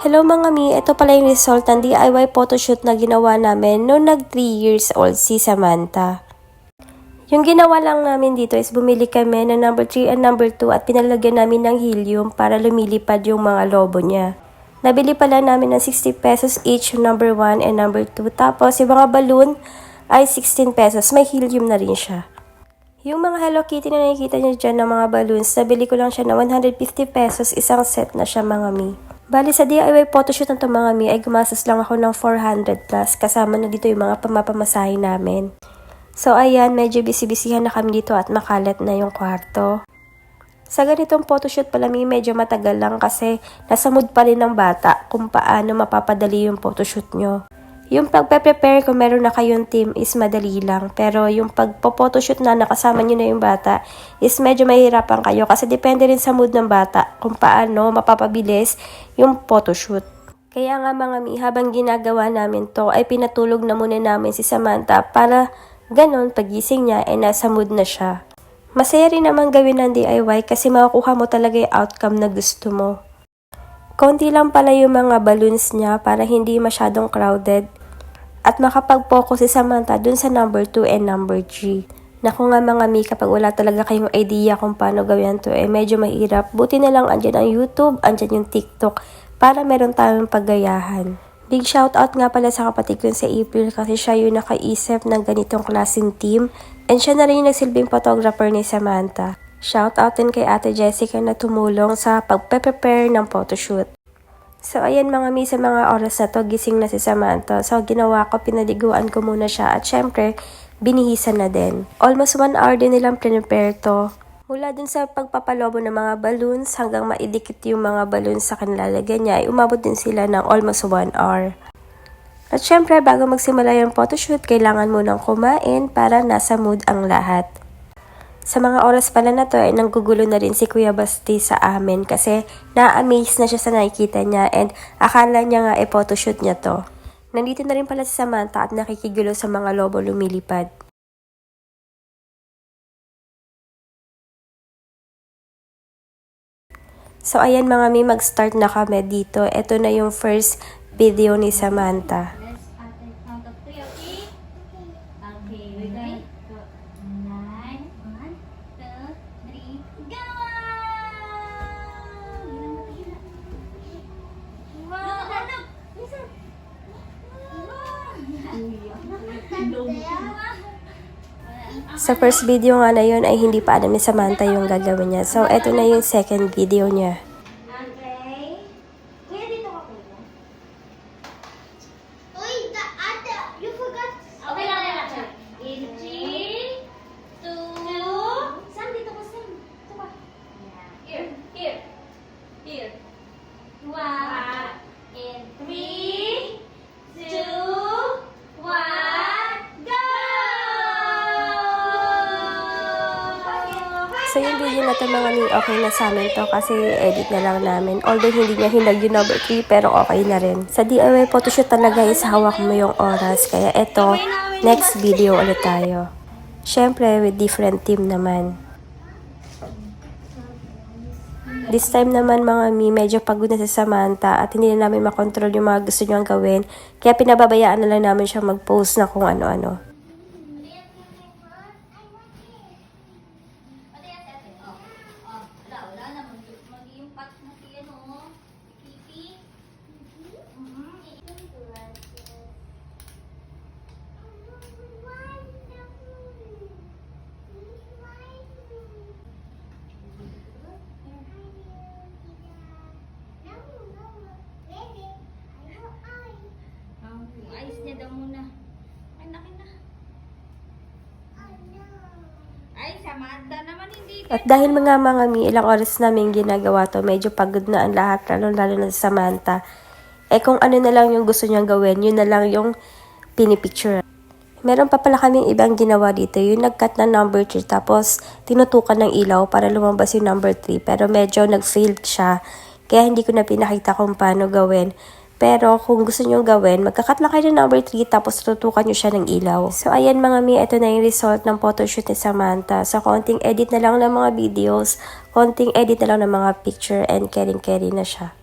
Hello mga mi, ito pala yung result ng DIY photoshoot na ginawa namin noong nag 3 years old si Samantha. Yung ginawa lang namin dito is bumili kami ng number 3 and number 2 at pinalagyan namin ng helium para lumilipad yung mga lobo niya. Nabili pala namin ng 60 pesos each number 1 and number 2. Tapos yung mga balloon ay 16 pesos. May helium na rin siya. Yung mga Hello Kitty na nakikita niyo dyan ng mga balloons, nabili ko lang siya ng 150 pesos, isang set na siya mga mi. Bali sa DIY photoshoot ng mga mi ay gumastos lang ako ng 400 plus kasama na dito yung mga pamapamasahe namin. So ayan, medyo busy-busyhan na kami dito at makalat na yung kwarto. Sa ganitong photoshoot pala mi, medyo matagal lang kasi nasa mood pa rin ng bata kung paano mapapadali yung photoshoot nyo. Yung pagpe-prepare kung meron na kayong team is madali lang. Pero yung pagpo-photoshoot na nakasama nyo na yung bata is medyo mahirapan kayo kasi depende rin sa mood ng bata kung paano mapapabilis yung photoshoot. Kaya nga mga mi, habang ginagawa namin to ay pinatulog na muna namin si Samantha para ganon pagising niya ay nasa mood na siya. Masaya rin naman gawin ng DIY kasi makukuha mo talaga yung outcome na gusto mo. Konti lang pala yung mga balloons niya para hindi masyadong crowded at makapag-focus si Samantha dun sa number 2 and number 3. Naku nga mga mi, kapag wala talaga kayong idea kung paano gawin to, eh medyo mahirap. Buti na lang andyan ang YouTube, andyan yung TikTok, para meron tayong paggayahan. Big shoutout nga pala sa kapatid ko sa April kasi siya yung nakaisip ng ganitong klaseng team and siya na rin yung nagsilbing photographer ni Samantha. Shoutout din kay Ate Jessica na tumulong sa pagpe-prepare ng photoshoot. So, ayan mga mi, sa mga oras na to, gising na si Samantha. So, ginawa ko, pinaliguan ko muna siya. At syempre, binihisan na din. Almost one hour din nilang prepare to. Mula dun sa pagpapalobo ng mga balloons hanggang maidikit yung mga balloons sa kanilalagyan niya, ay umabot din sila ng almost one hour. At syempre, bago magsimula yung photoshoot, kailangan munang kumain para nasa mood ang lahat. Sa mga oras pala na to ay nanggugulo na rin si Kuya Basti sa amin kasi na-amaze na siya sa nakikita niya and akala niya nga e photoshoot niya to. Nandito na rin pala si Samantha at nakikigulo sa mga lobo lumilipad. So ayan mga mi, mag-start na kami dito. Ito na yung first video ni Samantha. Okay? Sa first video nga na yun ay hindi pa alam ni Samantha yung gagawin niya. So eto na yung second video niya. Okay. Kuya, dito ka kuya. Uy, the ate, you forgot. Okay lang, okay lang. In three, two, Sam, dito ka, Sam. Dito ka. Here, here, here. One. In three, two, one, go! So yung video na to mga ni okay na sa amin to kasi edit na lang namin. Although hindi niya hinag yung number 3 pero okay na rin. Sa DIY photoshoot talaga is hawak mo yung oras. Kaya eto, next video ulit tayo. Siyempre with different team naman. This time naman mga mi, medyo pagod na si Samantha at hindi na namin makontrol yung mga gusto niyang gawin. Kaya pinababayaan na lang namin siya mag-post na kung ano-ano. Ayos niya daw muna. Ay, nakin na. Ay, Samantha naman hindi. At dahil mga mga mi, ilang oras namin ginagawa to, medyo pagod na ang lahat, lalo lalo na si Samantha. Eh kung ano na lang yung gusto niyang gawin, yun na lang yung pinipicture. Meron pa pala kaming ibang ginawa dito, yung nag-cut ng number 3 tapos tinutukan ng ilaw para lumabas yung number 3 pero medyo nag-failed siya kaya hindi ko na pinakita kung paano gawin. Pero kung gusto nyo gawin, magkakat lang kayo ng number 3 tapos tutukan nyo siya ng ilaw. So ayan mga mi, ito na yung result ng photoshoot ni Samantha. So konting edit na lang ng mga videos, konting edit na lang ng mga picture and caring-carry na siya.